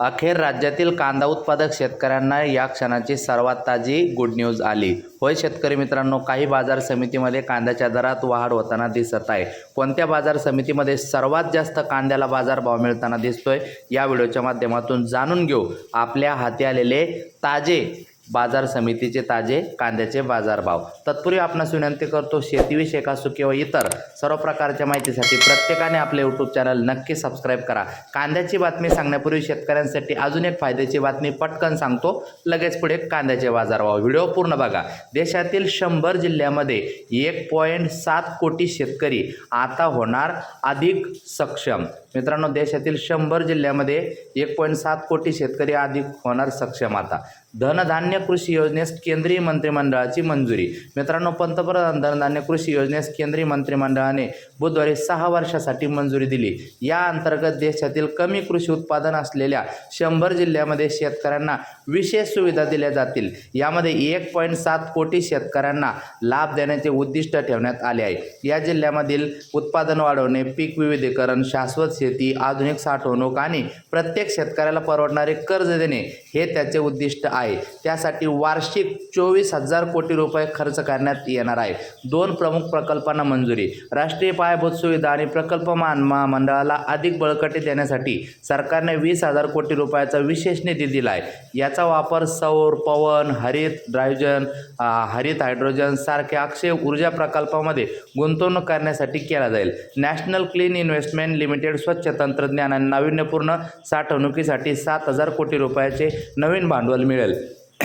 अखेर राज्यातील कांदा उत्पादक शेतकऱ्यांना या क्षणाची सर्वात ताजी गुड न्यूज आली. होय शेतकरी मित्रांनो काही बाजार समितीमध्ये कांद्याच्या दरात वाढ होताना दिसत आहे. कोणत्या बाजार समितीमध्ये सर्वात जास्त कांद्याला बाजारभाव मिळताना दिसतोय? या व्हिडिओच्या माध्यमातून जाणून घेऊ. आपल्या हाती आलेले ताजे बाजार समितीचे ताजे कांद्याचे बाजारभाव. तत्पूर्वी आपणास विनंती करतो शेतीविषयक असो किंवा इतर सर्व प्रकारच्या माहितीसाठी प्रत्येकाने आपले यूट्यूब चॅनल नक्की सबस्क्राईब करा. कांद्याची बातमी सांगण्यापूर्वी शेतकऱ्यांसाठी अजून एक फायद्याची बातमी पटकन सांगतो. लगेच पुढे कांद्याचे बाजारभाव. व्हिडिओ पूर्ण बघा. देशातील शंभर जिल्ह्यामध्ये एक पॉईंट सात कोटी शेतकरी आता होणार अधिक सक्षम. मित्रांनो देशातील शंभर जिल्ह्यामध्ये एक पॉईंट सात कोटी शेतकरी अधिक होणार सक्षम आता. धनधान्य कृषी योजनेस केंद्रीय मंत्रिमंडळाची मंजुरी. मित्रांनो पंतप्रधान धनधान्य कृषी योजनेस केंद्रीय मंत्रिमंडळाने बुधवारी सहा वर्षासाठी मंजुरी दिली. या अंतर्गत देशातील कमी कृषी उत्पादन असलेल्या शंभर जिल्ह्यामध्ये शेतकऱ्यांना विशेष सुविधा दिल्या जातील. यामध्ये एक पॉईंट सात कोटी शेतकऱ्यांना लाभ देण्याचे उद्दिष्ट ठेवण्यात आले आहे. या जिल्ह्यामधील उत्पादन वाढवणे पीक विविधीकरण शाश्वत शेती आधुनिक साठवणूक आणि प्रत्येक शेतकऱ्याला परवडणारे कर्ज देणे हे त्याचे उद्दिष्ट आहे. त्यासाठी वार्षिक चोवीस हजार कोटी रुपये खर्च करण्यात येणार आहे. दोन प्रमुख प्रकल्पांना मंजुरी. राष्ट्रीय पायाभूत सुविधा आणि प्रकल्प मान महामंडळाला अधिक बळकटी देण्यासाठी सरकारने वीस हजार कोटी रुपयाचा विशेष निधी दिला आहे याचा वापर सौर पवन हरित ड्रायजन हरित हायड्रोजन सारख्या अक्षय ऊर्जा प्रकल्पामध्ये गुंतवणूक करण्यासाठी केला जाईल. नॅशनल क्लीन इन्व्हेस्टमेंट लिमिटेड स्वच्छ तंत्रज्ञान आणि नाविन्यपूर्ण साठवणुकीसाठी सात हजार कोटी रुपयाचे नवीन भांडवल मिळेल.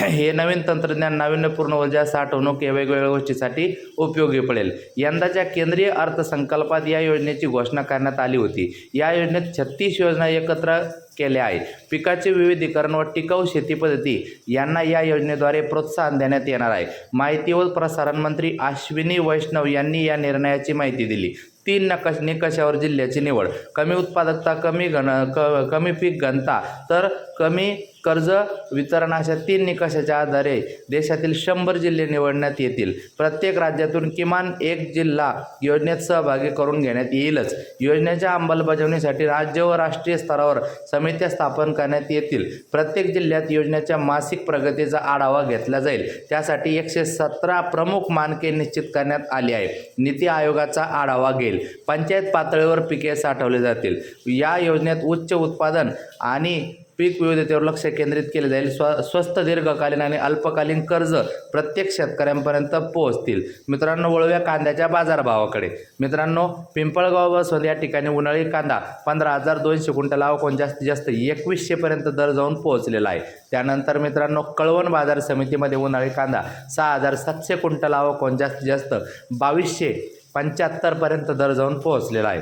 हे नवीन तंत्रज्ञान नाविन्यपूर्ण ऊर्जा साठवणूक या वेगवेगळ्या गोष्टीसाठी उपयोगी पडेल. यंदाच्या केंद्रीय अर्थसंकल्पात या योजनेची घोषणा करण्यात आली होती या योजनेत छत्तीस योजना एकत्र केल्या आहेत. पिकाचे विविधीकरण व टिकाऊ शेती पद्धती यांना या योजनेद्वारे प्रोत्साहन देण्यात येणार आहे. माहिती व प्रसारण मंत्री अश्विनी वैष्णव यांनी या निर्णयाची माहिती दिली. तीन नकाश निकषावर जिल्ह्याची निवड. कमी उत्पादकता कमी घन क कमी पीक घनता तर कमी कर्ज वितरण अशा तीन निकषाच्या आधारे देशातील शंभर जिल्हे निवडण्यात येतील. प्रत्येक राज्यातून किमान एक जिल्हा योजनेत सहभागी करून घेण्यात येईलच. योजनेच्या अंमलबजावणीसाठी राज्य व राष्ट्रीय स्तरावर समित्या स्थापन करण्यात येतील. प्रत्येक जिल्ह्यात योजनेच्या मासिक प्रगतीचा आढावा घेतला जाईल. त्यासाठी एकशे सतरा प्रमुख मानके निश्चित करण्यात आली आहे नीती आयोगाचा आढावा घे येईल पंचायत पातळीवर पिके साठवली जातील. या योजनेत उच्च उत्पादन आणि पीक विविधतेवर लक्ष केंद्रित केले जाईल. स्व स्वस्त दीर्घकालीन आणि अल्पकालीन कर्ज प्रत्येक शेतकऱ्यांपर्यंत पोहोचतील. मित्रांनो वळूया कांद्याच्या बाजारभावाकडे. मित्रांनो पिंपळगाव बसवंत या ठिकाणी उन्हाळी कांदा पंधरा हजार दोनशे क्विंटल आवकून जास्तीत जास्त एकवीसशेपर्यंत दर जाऊन पोहोचलेला आहे. त्यानंतर मित्रांनो कळवण बाजार समितीमध्ये उन्हाळी कांदा सहा हजार सातशे क्विंटल आवकून जास्तीत जास्त बावीसशे पंच्याहत्तरपर्यंत दर जाऊन पोहोचलेला आहे.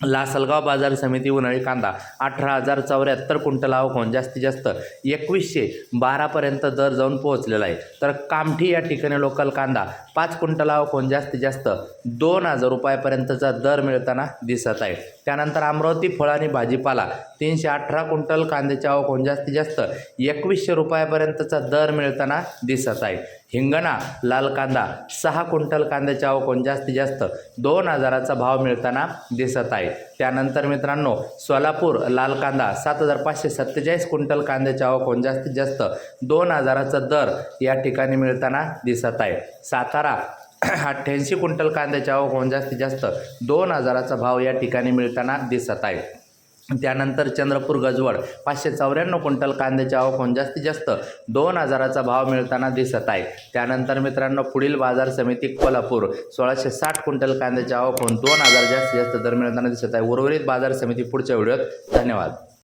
लासलगाव बाजार समिती उन्हाळी कांदा अठरा हजार चौऱ्याहत्तर क्विंटल आवक होऊन जास्तीत जास्त एकवीसशे बारापर्यंत दर जाऊन पोहोचलेला आहे. तर कामठी या ठिकाणी लोकल कांदा पाच क्विंटल आवक होऊन जास्तीत जास्त दोन हजार रुपयापर्यंतचा दर मिळताना दिसत आहे. त्यानंतर अमरावती फळ आणि भाजीपाला तीनशे अठरा क्विंटल कांद्याच्या आवक होऊन जास्तीत जास्त एकवीसशे रुपयापर्यंतचा दर मिळताना दिसत आहे. हिंगणा लाल कांदा सहा क्विंटल कांद्याची आवक जास्तीत जास्त? दोन हजाराचा भाव मिळताना दिसत आहे त्यानंतर मित्रांनो सोलापूर लाल कांदा सात हजार पाचशे सत्तेचाळीस क्विंटल कांद्याची आवक जास्तीत जास्त? दोन हजाराचा दर या ठिकाणी मिळताना दिसत आहे सातारा अठ्ठ्याऐंशी क्विंटल कांद्याची आवक जास्तीत जास्त? दोन हजाराचा भाव या ठिकाणी मिळताना दिसत आहे त्यानंतर चंद्रपूर गजवड पाचशे चौऱ्याण्णव क्विंटल कांद्याच्या आवक जास्तीत जास्त दोन हजाराचा भाव मिळताना दिसत आहे. त्यानंतर मित्रांनो पुढील बाजार समिती कोल्हापूर सोळाशे साठ क्विंटल कांद्याचे आवक होऊन दोन हजार जास्तीत जास्त दर मिळताना दिसत आहे. उर्वरित बाजार समिती पुढच्या व्हिडिओत. धन्यवाद.